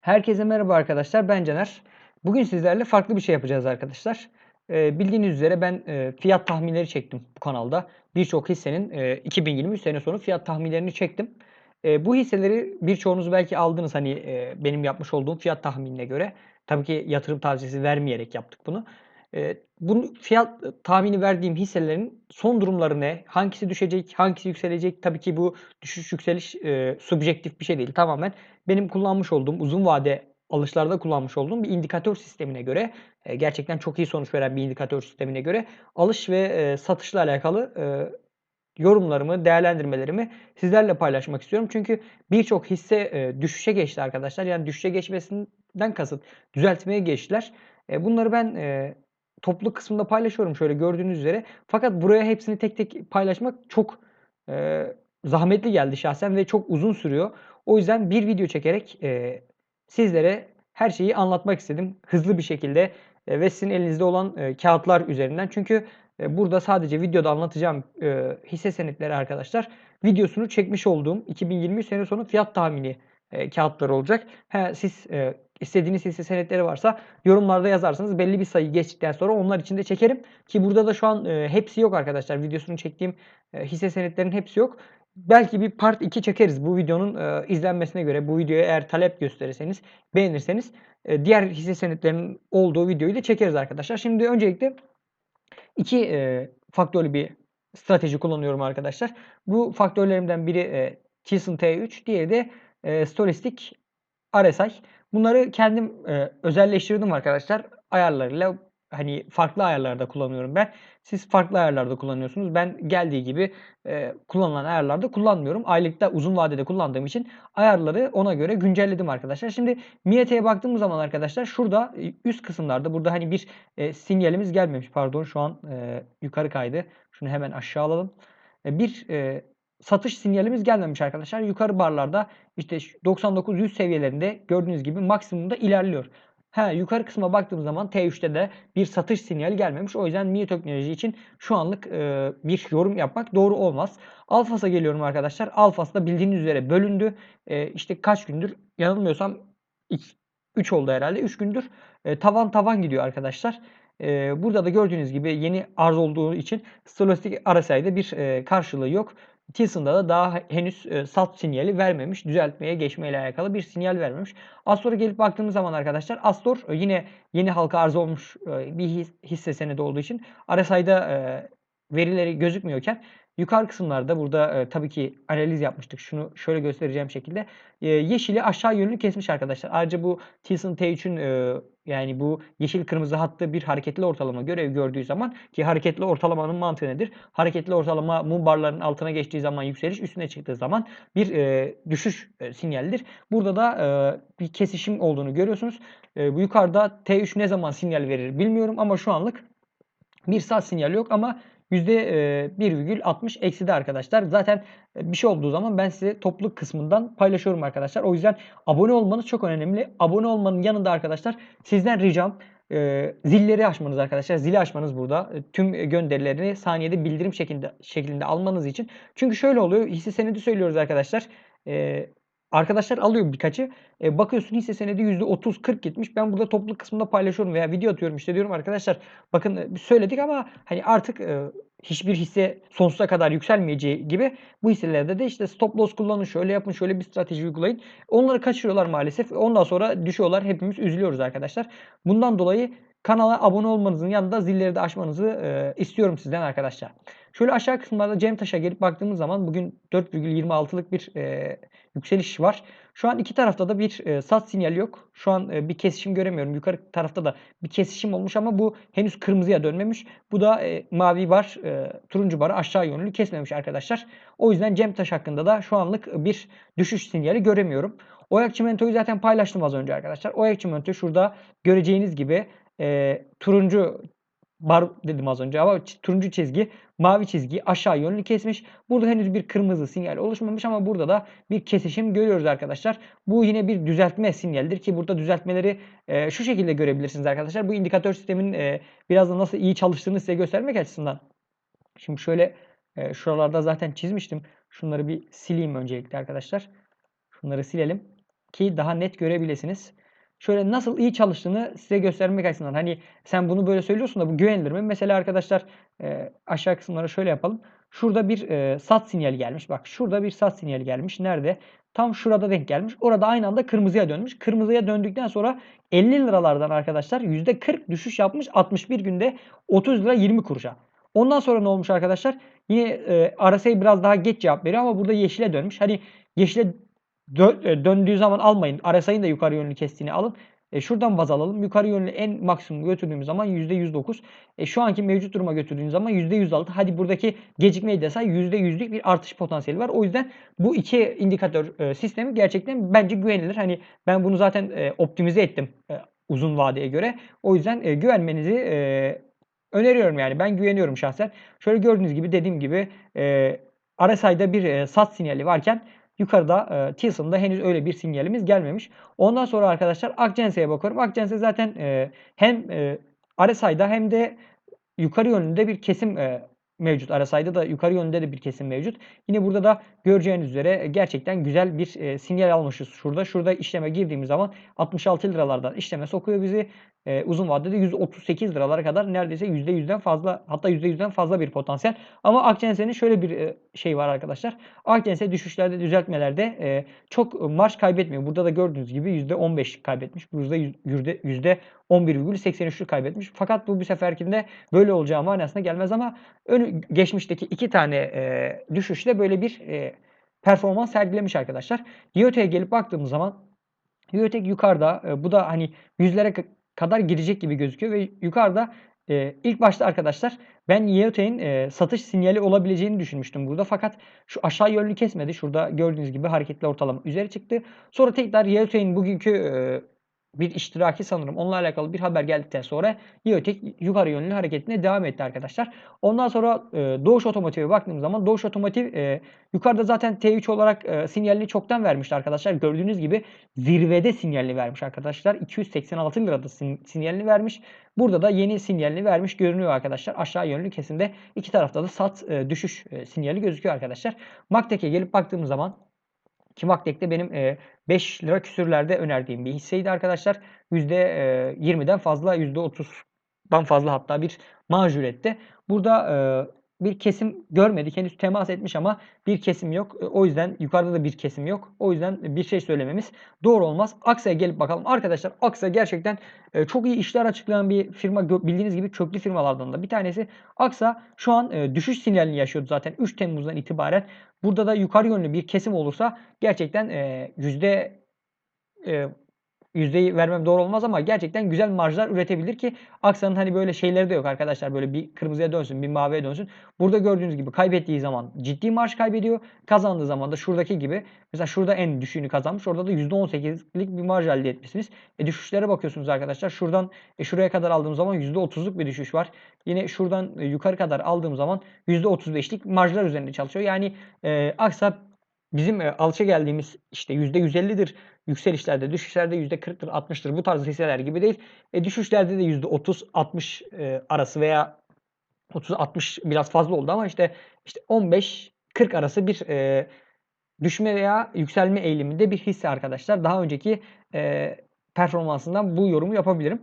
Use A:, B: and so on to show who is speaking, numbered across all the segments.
A: Herkese merhaba arkadaşlar. Ben Caner. Bugün sizlerle farklı bir şey yapacağız arkadaşlar. Ee, bildiğiniz üzere ben e, fiyat tahminleri çektim bu kanalda. Birçok hissenin e, 2023 sene sonu fiyat tahminlerini çektim. E, bu hisseleri birçoğunuz belki aldınız hani e, benim yapmış olduğum fiyat tahminine göre. Tabii ki yatırım tavsiyesi vermeyerek yaptık bunu. E, bunu fiyat tahmini verdiğim hisselerin son durumları ne? Hangisi düşecek, hangisi yükselecek? Tabii ki bu düşüş yükseliş e, subjektif bir şey değil. Tamamen benim kullanmış olduğum uzun vade alışlarda kullanmış olduğum bir indikatör sistemine göre e, gerçekten çok iyi sonuç veren bir indikatör sistemine göre alış ve e, satışla alakalı e, yorumlarımı, değerlendirmelerimi sizlerle paylaşmak istiyorum. Çünkü birçok hisse e, düşüşe geçti arkadaşlar. Yani düşüşe geçmesinden kasıt düzeltmeye geçtiler. E, bunları ben e, topluluk kısmında paylaşıyorum şöyle gördüğünüz üzere. Fakat buraya hepsini tek tek paylaşmak çok e, zahmetli geldi şahsen ve çok uzun sürüyor. O yüzden bir video çekerek e, sizlere her şeyi anlatmak istedim. Hızlı bir şekilde e, ve sizin elinizde olan e, kağıtlar üzerinden. Çünkü e, burada sadece videoda anlatacağım e, hisse senetleri arkadaşlar videosunu çekmiş olduğum 2023 sene sonu fiyat tahmini e, kağıtları olacak. Ha, siz e, istediğiniz hisse senetleri varsa yorumlarda yazarsanız belli bir sayı geçtikten sonra onlar için de çekerim. Ki burada da şu an e, hepsi yok arkadaşlar. Videosunu çektiğim e, hisse senetlerinin hepsi yok. Belki bir part 2 çekeriz bu videonun e, izlenmesine göre. Bu videoya eğer talep gösterirseniz, beğenirseniz e, diğer hisse senetlerinin olduğu videoyu da çekeriz arkadaşlar. Şimdi öncelikle iki e, faktörlü bir strateji kullanıyorum arkadaşlar. Bu faktörlerimden biri e, Tilson T3, diğeri de e, Stolistik RSI. Bunları kendim e, özelleştirdim arkadaşlar. Ayarlarıyla hani farklı ayarlarda kullanıyorum ben. Siz farklı ayarlarda kullanıyorsunuz. Ben geldiği gibi e, kullanılan ayarlarda kullanmıyorum. Aylıkta uzun vadede kullandığım için ayarları ona göre güncelledim arkadaşlar. Şimdi MIAT'ye baktığımız zaman arkadaşlar şurada e, üst kısımlarda burada hani bir e, sinyalimiz gelmemiş. Pardon şu an e, yukarı kaydı. Şunu hemen aşağı alalım. E, bir e, satış sinyalimiz gelmemiş arkadaşlar. Yukarı barlarda işte 99-100 seviyelerinde gördüğünüz gibi maksimumda ilerliyor. Ha, yukarı kısma baktığım zaman T3'te de bir satış sinyali gelmemiş. O yüzden Mio Teknoloji için şu anlık e, bir yorum yapmak doğru olmaz. Alfas'a geliyorum arkadaşlar. Alfas da bildiğiniz üzere bölündü. E, işte kaç gündür yanılmıyorsam 3 oldu herhalde. 3 gündür e, tavan tavan gidiyor arkadaşlar. E, burada da gördüğünüz gibi yeni arz olduğu için Stochastic RSI'de bir e, karşılığı yok. Tilson'da da daha henüz e, sat sinyali vermemiş. Düzeltmeye geçmeyle alakalı bir sinyal vermemiş. Astor'a gelip baktığımız zaman arkadaşlar Astor e, yine yeni halka arz olmuş e, bir hisse senedi olduğu için RSI'da e, verileri gözükmüyorken yukarı kısımlarda burada e, tabii ki analiz yapmıştık. Şunu şöyle göstereceğim şekilde. E, yeşili aşağı yönlü kesmiş arkadaşlar. Ayrıca bu Tilson T3'ün e, yani bu yeşil kırmızı hattı bir hareketli ortalama görev gördüğü zaman ki hareketli ortalamanın mantığı nedir? Hareketli ortalama mum barların altına geçtiği zaman yükseliş, üstüne çıktığı zaman bir e, düşüş e, sinyalidir. Burada da e, bir kesişim olduğunu görüyorsunuz. E, bu yukarıda T3 ne zaman sinyal verir bilmiyorum ama şu anlık bir sat sinyali yok ama %1,60 ekside arkadaşlar. Zaten bir şey olduğu zaman ben size topluluk kısmından paylaşıyorum arkadaşlar. O yüzden abone olmanız çok önemli. Abone olmanın yanında arkadaşlar sizden ricam e, zilleri açmanız arkadaşlar. Zili açmanız burada. E, tüm gönderilerini saniyede bildirim şeklinde şeklinde almanız için. Çünkü şöyle oluyor. Hisse senedi söylüyoruz arkadaşlar. E, Arkadaşlar alıyor birkaçı. E, bakıyorsun hisse senedi %30-40 gitmiş. Ben burada topluluk kısmında paylaşıyorum veya video atıyorum. İşte diyorum arkadaşlar bakın e, söyledik ama hani artık e, hiçbir hisse sonsuza kadar yükselmeyeceği gibi bu hisselerde de işte stop loss kullanın, şöyle yapın, şöyle bir strateji uygulayın. Onları kaçırıyorlar maalesef. Ondan sonra düşüyorlar. Hepimiz üzülüyoruz arkadaşlar. Bundan dolayı kanala abone olmanızın yanında zilleri de açmanızı e, istiyorum sizden arkadaşlar. Şöyle aşağı kısımlarda Cem Taş'a gelip baktığımız zaman bugün 4,26'lık bir e, yükseliş var. Şu an iki tarafta da bir e, sat sinyali yok. Şu an e, bir kesişim göremiyorum. Yukarı tarafta da bir kesişim olmuş ama bu henüz kırmızıya dönmemiş. Bu da e, mavi bar, e, turuncu barı aşağı yönlü kesmemiş arkadaşlar. O yüzden Cem Taş hakkında da şu anlık bir düşüş sinyali göremiyorum. Oyak çimentoyu zaten paylaştım az önce arkadaşlar. Oyak çimento şurada göreceğiniz gibi e, turuncu bar dedim az önce ama turuncu çizgi mavi çizgi aşağı yönlü kesmiş. Burada henüz bir kırmızı sinyal oluşmamış ama burada da bir kesişim görüyoruz arkadaşlar. Bu yine bir düzeltme sinyaldir ki burada düzeltmeleri e, şu şekilde görebilirsiniz arkadaşlar. Bu indikatör sistemin e, biraz da nasıl iyi çalıştığını size göstermek açısından. Şimdi şöyle e, şuralarda zaten çizmiştim. Şunları bir sileyim öncelikle arkadaşlar. Şunları silelim. ki daha net görebilirsiniz. Şöyle nasıl iyi çalıştığını size göstermek açısından. Hani sen bunu böyle söylüyorsun da bu güvenilir mi? Mesela arkadaşlar e, aşağı kısımlara şöyle yapalım. Şurada bir e, sat sinyali gelmiş. Bak şurada bir sat sinyali gelmiş. Nerede? Tam şurada denk gelmiş. Orada aynı anda kırmızıya dönmüş. Kırmızıya döndükten sonra 50 liralardan arkadaşlar %40 düşüş yapmış 61 günde 30 lira 20 kuruşa. Ondan sonra ne olmuş arkadaşlar? Yine e, RSI biraz daha geç cevap veriyor ama burada yeşile dönmüş. Hani yeşile dö- e, döndüğü zaman almayın. RSI'nin de yukarı yönlü kestiğini alın. E, şuradan baz alalım. Yukarı yönlü en maksimum götürdüğümüz zaman %109. E, şu anki mevcut duruma götürdüğümüz zaman %106. Hadi buradaki gecikmeyi de say %100'lük bir artış potansiyeli var. O yüzden bu iki indikatör e, sistemi gerçekten bence güvenilir. Hani ben bunu zaten e, optimize ettim e, uzun vadeye göre. O yüzden e, güvenmenizi e, öneriyorum yani. Ben güveniyorum şahsen. Şöyle gördüğünüz gibi dediğim gibi e, RSI'da bir e, sat sinyali varken yukarıda e, Tilson'da henüz öyle bir sinyalimiz gelmemiş. Ondan sonra arkadaşlar Akcense'ye bakıyorum. Akcense zaten e, hem e, RSI'da hem de yukarı yönünde bir kesim e, mevcut. RSI'da da yukarı yönünde de bir kesim mevcut. Yine burada da göreceğiniz üzere gerçekten güzel bir e, sinyal almışız şurada. Şurada işleme girdiğimiz zaman 66 liralardan işleme sokuyor bizi. E, uzun vadede 138 liralara kadar neredeyse %100'den fazla hatta %100'den fazla bir potansiyel. Ama Akçense'nin şöyle bir e, şey var arkadaşlar. Akçense düşüşlerde düzeltmelerde e, çok marş kaybetmiyor. Burada da gördüğünüz gibi %15 kaybetmiş. Burada yüzde 11,83'lük kaybetmiş. Fakat bu bir seferkinde böyle olacağı manasına gelmez ama ön, geçmişteki iki tane e, düşüşle böyle bir e, performans sergilemiş arkadaşlar. Yiote'ye gelip baktığımız zaman Yotek yukarıda. E, bu da hani yüzlere kadar girecek gibi gözüküyor ve yukarıda e, ilk başta arkadaşlar ben Yeote'nin e, satış sinyali olabileceğini düşünmüştüm burada. Fakat şu aşağı yönlü kesmedi. Şurada gördüğünüz gibi hareketli ortalama üzeri çıktı. Sonra tekrar Yeote'nin bugünkü e, bir iştiraki sanırım. Onunla alakalı bir haber geldikten sonra Yotek yukarı yönlü hareketine devam etti arkadaşlar. Ondan sonra e, Doğuş Otomotiv'e baktığım zaman Doğuş Otomotiv e, yukarıda zaten T3 olarak e, sinyalini çoktan vermişti arkadaşlar. Gördüğünüz gibi zirvede sinyalini vermiş arkadaşlar. 286 lirada sin sinyalini vermiş. Burada da yeni sinyalini vermiş görünüyor arkadaşlar. Aşağı yönlü kesimde iki tarafta da sat e, düşüş e, sinyali gözüküyor arkadaşlar. Maktek'e gelip baktığımız zaman ki Maktek'te benim e, 5 lira küsürlerde önerdiğim bir hisseydi arkadaşlar. %20'den fazla %30'dan fazla hatta bir marj üretti. Burada bir kesim görmedik. Henüz temas etmiş ama bir kesim yok. E, o yüzden yukarıda da bir kesim yok. O yüzden bir şey söylememiz doğru olmaz. Aksa'ya gelip bakalım. Arkadaşlar Aksa gerçekten e, çok iyi işler açıklayan bir firma. Bildiğiniz gibi köklü firmalardan da bir tanesi. Aksa şu an e, düşüş sinyalini yaşıyordu zaten 3 Temmuz'dan itibaren. Burada da yukarı yönlü bir kesim olursa gerçekten yüzde yüzdeyi vermem doğru olmaz ama gerçekten güzel marjlar üretebilir ki Aksa'nın hani böyle şeyleri de yok arkadaşlar. Böyle bir kırmızıya dönsün, bir maviye dönsün. Burada gördüğünüz gibi kaybettiği zaman ciddi marj kaybediyor. Kazandığı zaman da şuradaki gibi mesela şurada en düşüğünü kazanmış. Orada da %18'lik bir marj elde etmişsiniz. E düşüşlere bakıyorsunuz arkadaşlar. Şuradan e, şuraya kadar aldığım zaman %30'luk bir düşüş var. Yine şuradan e, yukarı kadar aldığım zaman %35'lik marjlar üzerinde çalışıyor. Yani e, Aksa bizim e, alışa geldiğimiz işte %150'dir yükselişlerde, düşüşlerde %40'tır, 60'tır bu tarz hisseler gibi değil. E, düşüşlerde de %30-60 e, arası veya 30-60 biraz fazla oldu ama işte işte 15-40 arası bir e, düşme veya yükselme eğiliminde bir hisse arkadaşlar. Daha önceki e, performansından bu yorumu yapabilirim.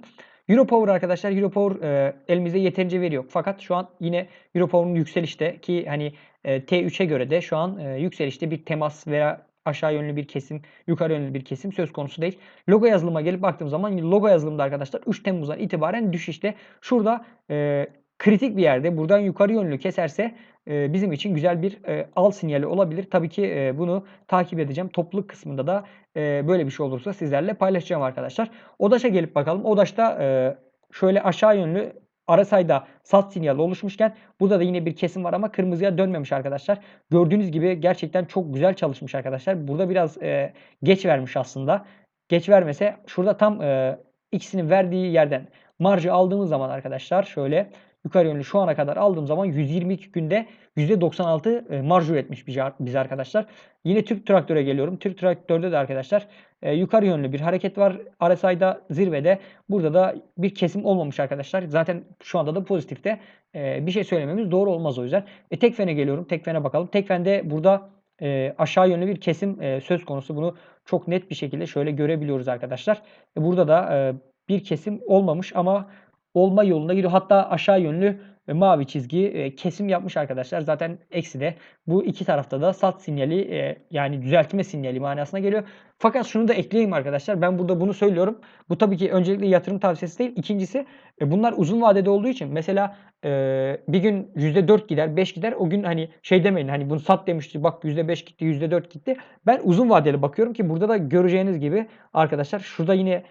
A: Europower arkadaşlar Europower e, elimizde yeterince veri yok. Fakat şu an yine Europower'un yükselişte ki hani e, T3'e göre de şu an e, yükselişte bir temas veya aşağı yönlü bir kesim, yukarı yönlü bir kesim söz konusu değil. Logo yazılıma gelip baktığım zaman logo yazılımda arkadaşlar 3 Temmuz'dan itibaren düşüşte. Şurada e, kritik bir yerde buradan yukarı yönlü keserse e, bizim için güzel bir e, al sinyali olabilir. Tabii ki e, bunu takip edeceğim. Topluluk kısmında da e, böyle bir şey olursa sizlerle paylaşacağım arkadaşlar. Odaş'a gelip bakalım. Odaş'ta e, şöyle aşağı yönlü RSI'da sat sinyali oluşmuşken burada da yine bir kesim var ama kırmızıya dönmemiş arkadaşlar. Gördüğünüz gibi gerçekten çok güzel çalışmış arkadaşlar. Burada biraz e, geç vermiş aslında. Geç vermese şurada tam e, ikisinin verdiği yerden marjı aldığımız zaman arkadaşlar şöyle yukarı yönlü şu ana kadar aldığım zaman 122 günde %96 e, marj üretmiş biz arkadaşlar. Yine Türk Traktör'e geliyorum. Türk Traktör'de de arkadaşlar e, yukarı yönlü bir hareket var. RSI'da zirvede. Burada da bir kesim olmamış arkadaşlar. Zaten şu anda da pozitifte. E, bir şey söylememiz doğru olmaz o yüzden. E, Tekfen'e geliyorum. Tekfen'e bakalım. Tekfen'de burada e, aşağı yönlü bir kesim e, söz konusu. Bunu çok net bir şekilde şöyle görebiliyoruz arkadaşlar. E, burada da e, bir kesim olmamış ama olma yolunda gidiyor. Hatta aşağı yönlü e, mavi çizgi e, kesim yapmış arkadaşlar. Zaten eksi de bu iki tarafta da sat sinyali e, yani düzeltme sinyali manasına geliyor. Fakat şunu da ekleyeyim arkadaşlar. Ben burada bunu söylüyorum. Bu tabii ki öncelikle yatırım tavsiyesi değil. İkincisi bunlar uzun vadede olduğu için mesela bir gün %4 gider, 5 gider. O gün hani şey demeyin hani bunu sat demişti bak %5 gitti, %4 gitti. Ben uzun vadeli bakıyorum ki burada da göreceğiniz gibi arkadaşlar şurada yine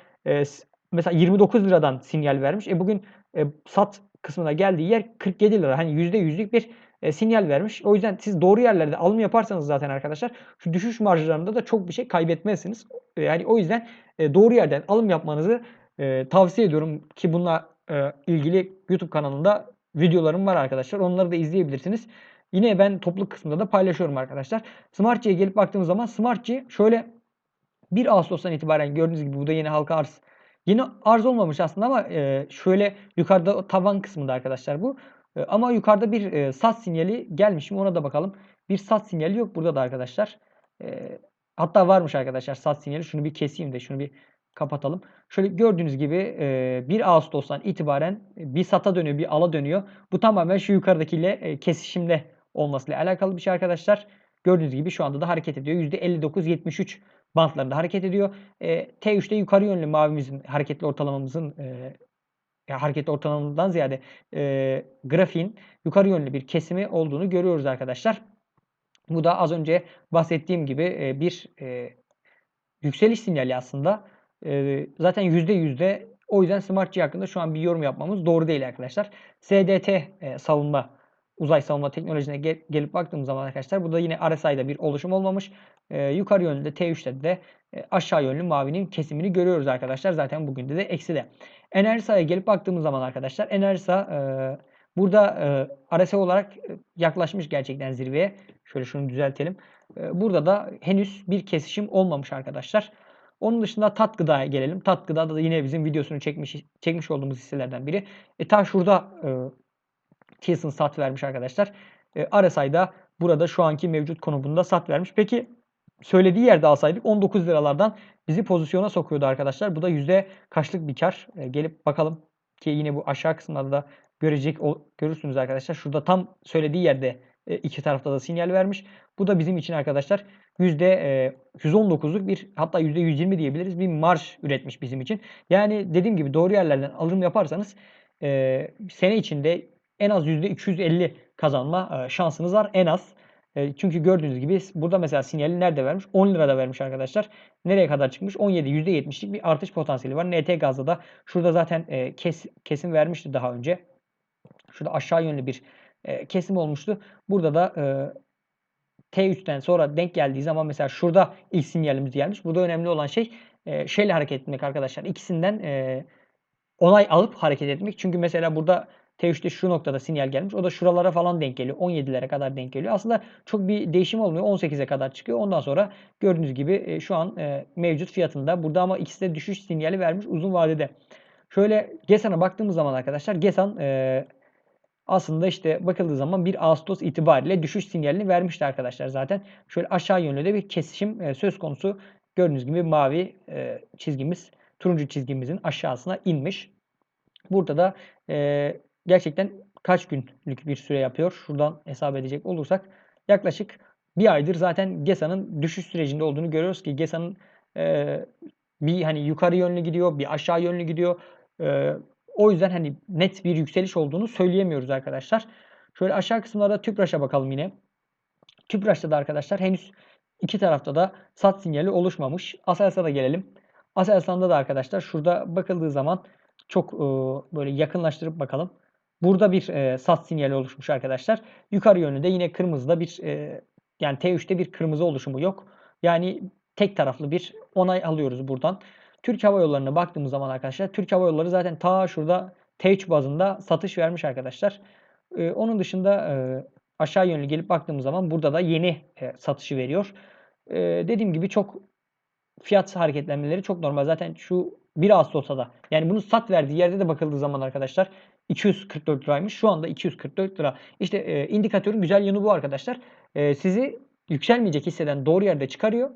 A: mesela 29 liradan sinyal vermiş. E bugün e, sat kısmına geldiği yer 47 lira. Hani %100'lük bir e, sinyal vermiş. O yüzden siz doğru yerlerde alım yaparsanız zaten arkadaşlar şu düşüş marjlarında da çok bir şey kaybetmezsiniz. E, yani o yüzden e, doğru yerden alım yapmanızı e, tavsiye ediyorum ki bununla e, ilgili YouTube kanalında videolarım var arkadaşlar. Onları da izleyebilirsiniz. Yine ben topluluk kısmında da paylaşıyorum arkadaşlar. Smartçı'ya gelip baktığımız zaman Smartçı şöyle 1 Ağustos'tan itibaren gördüğünüz gibi bu da yeni halka arz Yeni arz olmamış aslında ama e, şöyle yukarıda tavan kısmında arkadaşlar bu. E, ama yukarıda bir e, sat sinyali gelmiş mi ona da bakalım. Bir sat sinyali yok burada da arkadaşlar. E, hatta varmış arkadaşlar sat sinyali. Şunu bir keseyim de şunu bir kapatalım. Şöyle gördüğünüz gibi e, 1 Ağustos'tan itibaren bir sata dönüyor, bir ala dönüyor. Bu tamamen şu yukarıdakiyle e, kesişimde olmasıyla alakalı bir şey arkadaşlar. Gördüğünüz gibi şu anda da hareket ediyor. %59-73 bantlarında hareket ediyor. E, T3'te yukarı yönlü mavimizin hareketli ortalamamızın e, ya hareketli ortalamamızdan ziyade e, grafiğin yukarı yönlü bir kesimi olduğunu görüyoruz arkadaşlar. Bu da az önce bahsettiğim gibi e, bir e, yükseliş sinyali aslında. E, zaten %100'de o yüzden Smart hakkında şu an bir yorum yapmamız doğru değil arkadaşlar. SDT e, savunma uzay savunma teknolojisine gel, gelip baktığımız zaman arkadaşlar burada yine RSI'da bir oluşum olmamış. E, yukarı yönlü T3'te de e, aşağı yönlü mavinin kesimini görüyoruz arkadaşlar. Zaten bugün de eksi de. Enerjisa'ya gelip baktığımız zaman arkadaşlar Enerjisa e, burada e, RSI olarak e, yaklaşmış gerçekten zirveye. Şöyle şunu düzeltelim. E, burada da henüz bir kesişim olmamış arkadaşlar. Onun dışında tat gıdaya gelelim. Tat gıdada da yine bizim videosunu çekmiş çekmiş olduğumuz hisselerden biri. E ta şurada e, Tilson sat vermiş arkadaşlar. E, RSI'da burada şu anki mevcut konumunda sat vermiş. Peki söylediği yerde alsaydık 19 liralardan bizi pozisyona sokuyordu arkadaşlar. Bu da yüzde kaçlık bir kar. E, gelip bakalım ki yine bu aşağı kısımlarda da görecek görürsünüz arkadaşlar. Şurada tam söylediği yerde e, iki tarafta da sinyal vermiş. Bu da bizim için arkadaşlar yüzde e, %119'luk bir hatta yüzde 120 diyebiliriz bir marş üretmiş bizim için. Yani dediğim gibi doğru yerlerden alım yaparsanız e, sene içinde en az %250 kazanma şansınız var. En az. Çünkü gördüğünüz gibi burada mesela sinyali nerede vermiş? 10 lirada vermiş arkadaşlar. Nereye kadar çıkmış? 17 %70'lik bir artış potansiyeli var. NT gazda da şurada zaten kes, kesim vermişti daha önce. Şurada aşağı yönlü bir kesim olmuştu. Burada da T3'ten sonra denk geldiği zaman mesela şurada ilk sinyalimiz gelmiş. Burada önemli olan şey şeyle hareket etmek arkadaşlar. İkisinden onay alıp hareket etmek. Çünkü mesela burada T3'te şu noktada sinyal gelmiş. O da şuralara falan denk geliyor. 17'lere kadar denk geliyor. Aslında çok bir değişim olmuyor. 18'e kadar çıkıyor. Ondan sonra gördüğünüz gibi e, şu an e, mevcut fiyatında. Burada ama ikisi de düşüş sinyali vermiş uzun vadede. Şöyle GESAN'a baktığımız zaman arkadaşlar GESAN e, aslında işte bakıldığı zaman 1 Ağustos itibariyle düşüş sinyalini vermişti arkadaşlar zaten. Şöyle aşağı yönlü de bir kesişim söz konusu. Gördüğünüz gibi mavi çizgimiz turuncu çizgimizin aşağısına inmiş. Burada da gerçekten kaç günlük bir süre yapıyor? Şuradan hesap edecek olursak yaklaşık bir aydır zaten GESA'nın düşüş sürecinde olduğunu görüyoruz ki GESA'nın e, bir hani yukarı yönlü gidiyor, bir aşağı yönlü gidiyor. E, o yüzden hani net bir yükseliş olduğunu söyleyemiyoruz arkadaşlar. Şöyle aşağı kısımlarda TÜPRAŞ'a bakalım yine. TÜPRAŞ'ta da arkadaşlar henüz iki tarafta da sat sinyali oluşmamış. Aselsan'a gelelim. Aselsan'da da arkadaşlar şurada bakıldığı zaman çok e, böyle yakınlaştırıp bakalım. Burada bir e, sat sinyali oluşmuş arkadaşlar. Yukarı yönünde yine kırmızıda bir e, yani T3'te bir kırmızı oluşumu yok. Yani tek taraflı bir onay alıyoruz buradan. Türk Hava Yolları'na baktığımız zaman arkadaşlar Türk Hava Yolları zaten ta şurada T3 bazında satış vermiş arkadaşlar. Ee, onun dışında e, aşağı yönlü gelip baktığımız zaman burada da yeni e, satışı veriyor. E, dediğim gibi çok fiyat hareketlenmeleri çok normal. Zaten şu 1 Ağustos'ta da yani bunu sat verdiği yerde de bakıldığı zaman arkadaşlar 244 liraymış. Şu anda 244 lira. İşte e, indikatörün güzel yanı bu arkadaşlar. E, sizi yükselmeyecek hisseden doğru yerde çıkarıyor.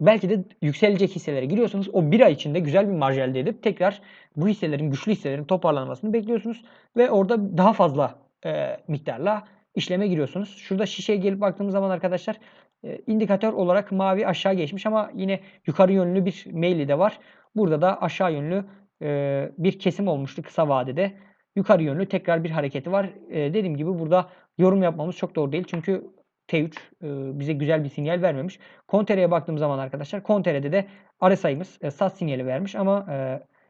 A: Belki de yükselecek hisselere giriyorsunuz. O bir ay içinde güzel bir marj elde edip tekrar bu hisselerin, güçlü hisselerin toparlanmasını bekliyorsunuz. Ve orada daha fazla e, miktarla işleme giriyorsunuz. Şurada şişeye gelip baktığımız zaman arkadaşlar e, indikatör olarak mavi aşağı geçmiş ama yine yukarı yönlü bir maili de var. Burada da aşağı yönlü e, bir kesim olmuştu kısa vadede. Yukarı yönlü tekrar bir hareketi var. E, dediğim gibi burada yorum yapmamız çok doğru değil. Çünkü T3 e, bize güzel bir sinyal vermemiş. Kontere'ye baktığım zaman arkadaşlar Kontere'de de RSI'miz e, sat sinyali vermiş ama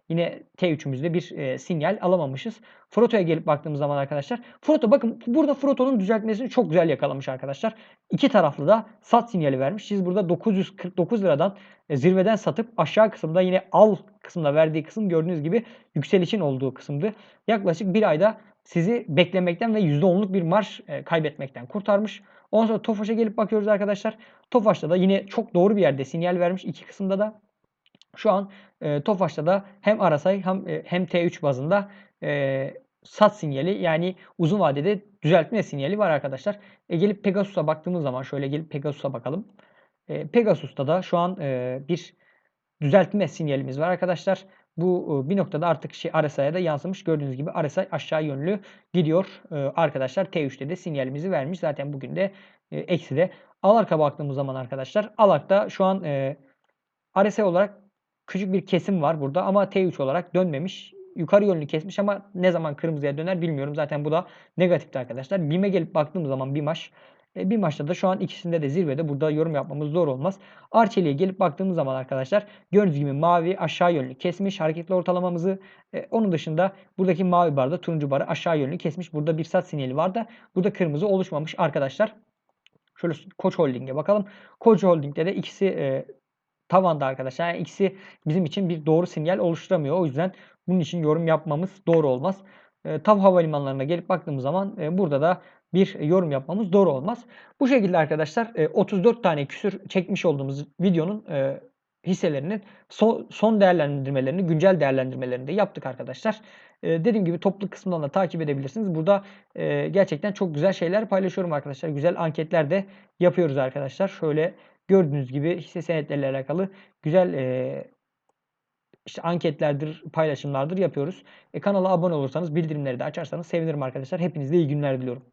A: yine T3'ümüzde bir e, sinyal alamamışız. Froto'ya gelip baktığımız zaman arkadaşlar Froto bakın burada Froto'nun düzeltmesini çok güzel yakalamış arkadaşlar. İki taraflı da sat sinyali vermiş. Siz burada 949 liradan e, zirveden satıp aşağı kısımda yine al kısımda verdiği kısım gördüğünüz gibi yükselişin olduğu kısımdı. Yaklaşık bir ayda sizi beklemekten ve %10'luk bir marş e, kaybetmekten kurtarmış. Ondan sonra Tofaş'a gelip bakıyoruz arkadaşlar. Tofaş'ta da yine çok doğru bir yerde sinyal vermiş iki kısımda da. Şu an e, Tofaş'ta da hem RSI hem, e, hem T3 bazında e, sat sinyali yani uzun vadede düzeltme sinyali var arkadaşlar. E, gelip Pegasus'a baktığımız zaman şöyle gelip Pegasus'a bakalım. E, Pegasus'ta da şu an e, bir düzeltme sinyalimiz var arkadaşlar. Bu bir noktada artık şey RSI'ye da yansımış. Gördüğünüz gibi RSI aşağı yönlü gidiyor. Arkadaşlar T3'te de sinyalimizi vermiş. Zaten bugün de eksi de. Alark'a baktığımız zaman arkadaşlar Alark'ta şu an RSI olarak küçük bir kesim var burada ama T3 olarak dönmemiş. Yukarı yönlü kesmiş ama ne zaman kırmızıya döner bilmiyorum. Zaten bu da negatifti arkadaşlar. BİM'e gelip baktığım zaman BİMAŞ e, bir maçta da şu an ikisinde de zirvede. Burada yorum yapmamız zor olmaz. Arçelik'e gelip baktığımız zaman arkadaşlar gördüğünüz gibi mavi aşağı yönlü kesmiş hareketli ortalamamızı. E, onun dışında buradaki mavi barda turuncu barı aşağı yönlü kesmiş. Burada bir sat sinyali var da burada kırmızı oluşmamış arkadaşlar. Şöyle Koç Holding'e bakalım. Koç Holding'de de ikisi e, tavanda arkadaşlar. Yani ikisi bizim için bir doğru sinyal oluşturamıyor. O yüzden bunun için yorum yapmamız doğru olmaz. E, TAV havalimanlarına gelip baktığımız zaman e, burada da bir yorum yapmamız doğru olmaz. Bu şekilde arkadaşlar 34 e, tane küsür çekmiş olduğumuz videonun e, hisselerinin son, değerlendirmelerini, güncel değerlendirmelerini de yaptık arkadaşlar. E, dediğim gibi toplu kısmından da takip edebilirsiniz. Burada gerçekten çok güzel şeyler paylaşıyorum arkadaşlar. Güzel anketler de yapıyoruz arkadaşlar. Şöyle gördüğünüz gibi hisse senetleriyle alakalı güzel işte anketlerdir, paylaşımlardır yapıyoruz. E, kanala abone olursanız, bildirimleri de açarsanız sevinirim arkadaşlar. Hepinize iyi günler diliyorum.